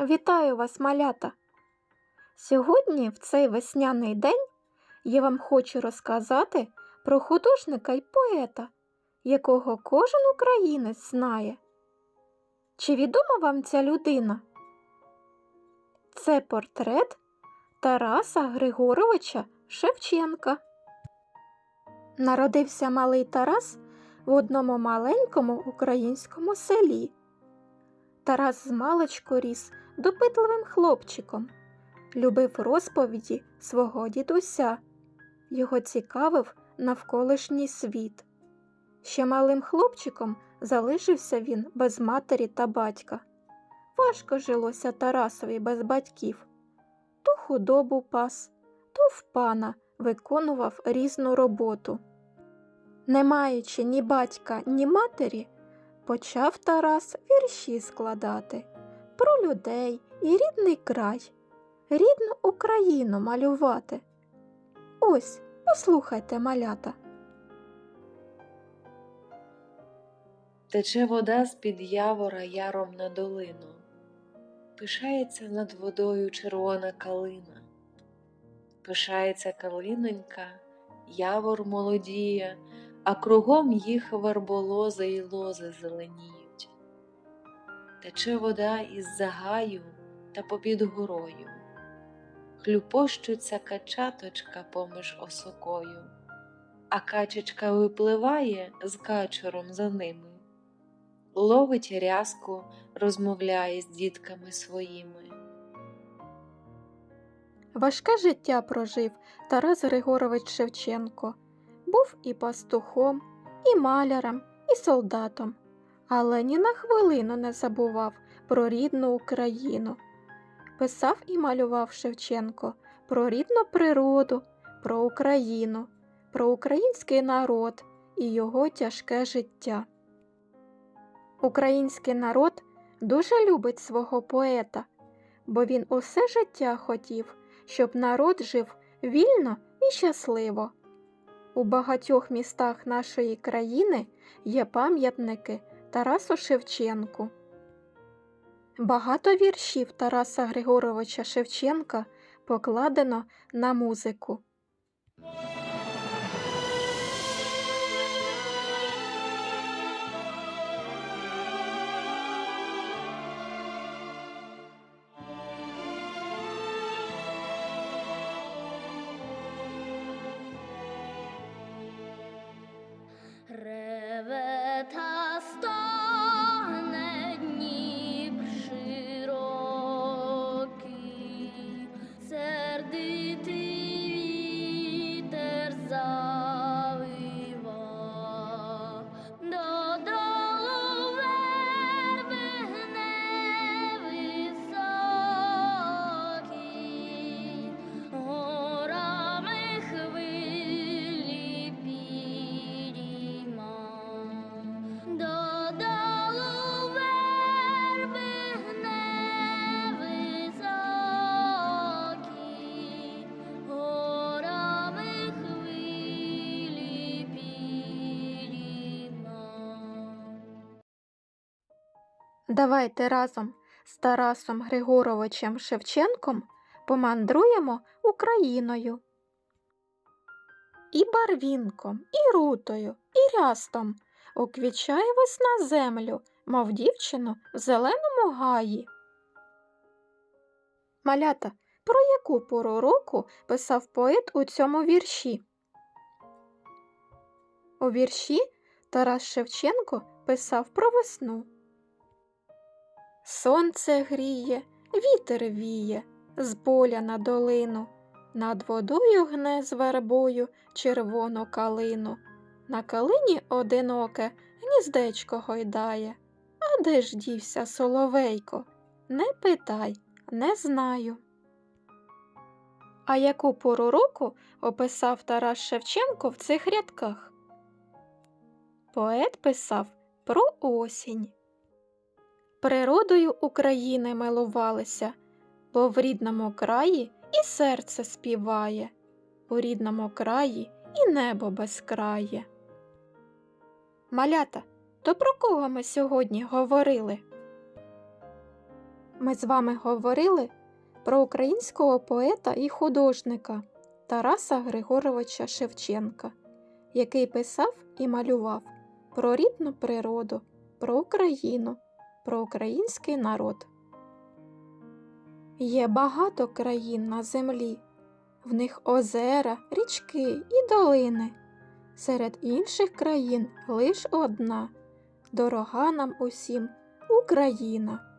Вітаю вас, малята! Сьогодні, в цей весняний день, я вам хочу розказати про художника й поета, якого кожен українець знає. Чи відома вам ця людина? Це портрет Тараса Григоровича Шевченка. Народився малий Тарас в одному маленькому українському селі. Тарас змалечку ріс допитливим хлопчиком, любив розповіді свого дідуся, його цікавив навколишній світ. Ще малим хлопчиком залишився він без матері та батька. Важко жилося Тарасові без батьків. То худобу пас, то в пана виконував різну роботу. Не маючи ні батька, ні матері, почав Тарас вірші складати про людей і рідний край, рідну Україну малювати. Ось, послухайте, малята. Тече вода з-під явора яром на долину, пишається над водою червона калина, пишається калинонька, явор молодіє, а кругом їх верболози й лози зеленіють. Тече вода із загаю та попід горою, хлюпощуться качаточка поміж осокою, а качечка випливає з качуром за ними ловить рязку, розмовляє з дітками своїми. Важке життя прожив Тарас Григорович Шевченко. Був і пастухом, і маляром, і солдатом, але ні на хвилину не забував про рідну Україну. Писав і малював Шевченко про рідну природу, про Україну, про український народ і його тяжке життя. Український народ дуже любить свого поета, бо він усе життя хотів, щоб народ жив вільно і щасливо. У багатьох містах нашої країни є пам'ятники Тарасу Шевченку. Багато віршів Тараса Григоровича Шевченка покладено на музику. Реве Давайте разом з Тарасом Григоровичем Шевченком помандруємо Україною. І барвінком, і рутою, і рястом уквічає весна землю, мов дівчину в зеленому гаї. Малята, про яку пору року писав поет у цьому вірші? У вірші Тарас Шевченко писав про весну. Сонце гріє, вітер віє з поля на долину, над водою гне з вербою червону калину. На калині одиноке гніздечко гойдає. А де ж дівся соловейко? Не питай, не знаю. А яку пору року описав Тарас Шевченко в цих рядках? Поет писав про осінь. Природою України милувалися, бо в рідному краї і серце співає, у рідному краї і небо безкрає. Малята, то про кого ми сьогодні говорили? Ми з вами говорили про українського поета і художника Тараса Григоровича Шевченка, який писав і малював про рідну природу, про Україну, про український народ. Є багато країн на землі, в них озера, річки і долини. Серед інших країн лиш одна, дорога нам усім Україна.